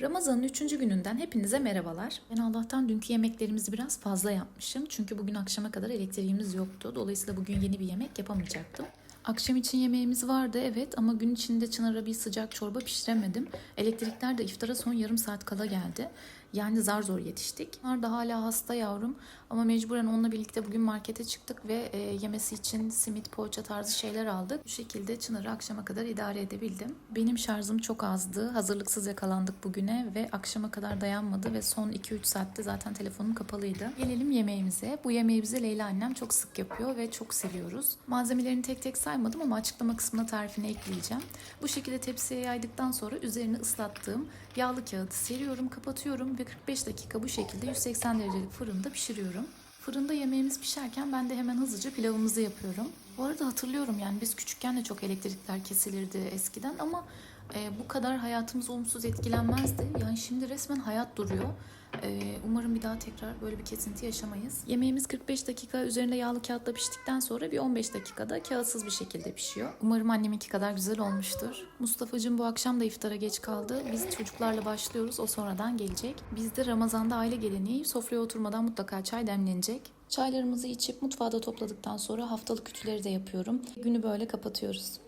Ramazan'ın üçüncü gününden hepinize merhabalar. Ben Allah'tan dünkü yemeklerimizi biraz fazla yapmışım. Çünkü bugün akşama kadar elektriğimiz yoktu. Dolayısıyla bugün yeni bir yemek yapamayacaktım. Akşam için yemeğimiz vardı evet ama gün içinde Çınar'a bir sıcak çorba pişiremedim. Elektrikler de iftara son yarım saat kala geldi. Yani zar zor yetiştik. Çınar da hala hasta yavrum ama mecburen onunla birlikte bugün markete çıktık ve e, yemesi için simit, poğaça tarzı şeyler aldık. Bu şekilde Çınar'ı akşama kadar idare edebildim. Benim şarjım çok azdı. Hazırlıksız yakalandık bugüne ve akşama kadar dayanmadı ve son 2-3 saatte zaten telefonum kapalıydı. Gelelim yemeğimize. Bu yemeği bize Leyla annem çok sık yapıyor ve çok seviyoruz. Malzemelerini tek tek saymadım ama açıklama kısmına tarifini ekleyeceğim. Bu şekilde tepsiye yaydıktan sonra üzerine ıslattığım yağlı kağıdı seriyorum, kapatıyorum ve 45 dakika bu şekilde 180 derecelik fırında pişiriyorum. Fırında yemeğimiz pişerken ben de hemen hızlıca pilavımızı yapıyorum. Bu arada hatırlıyorum yani biz küçükken de çok elektrikler kesilirdi eskiden ama e, bu kadar hayatımız olumsuz etkilenmezdi. Yani şimdi resmen hayat duruyor. E, umarım bir daha tekrar böyle bir kesinti yaşamayız. Yemeğimiz 45 dakika üzerinde yağlı kağıtla piştikten sonra bir 15 dakikada kağıtsız bir şekilde pişiyor. Umarım anneminki kadar güzel olmuştur. Mustafa'cığım bu akşam da iftara geç kaldı. Biz çocuklarla başlıyoruz. O sonradan gelecek. Bizde Ramazan'da aile geleneği sofraya oturmadan mutlaka çay demlenecek. Çaylarımızı içip mutfağı da topladıktan sonra haftalık ütüleri de yapıyorum. Günü böyle kapatıyoruz.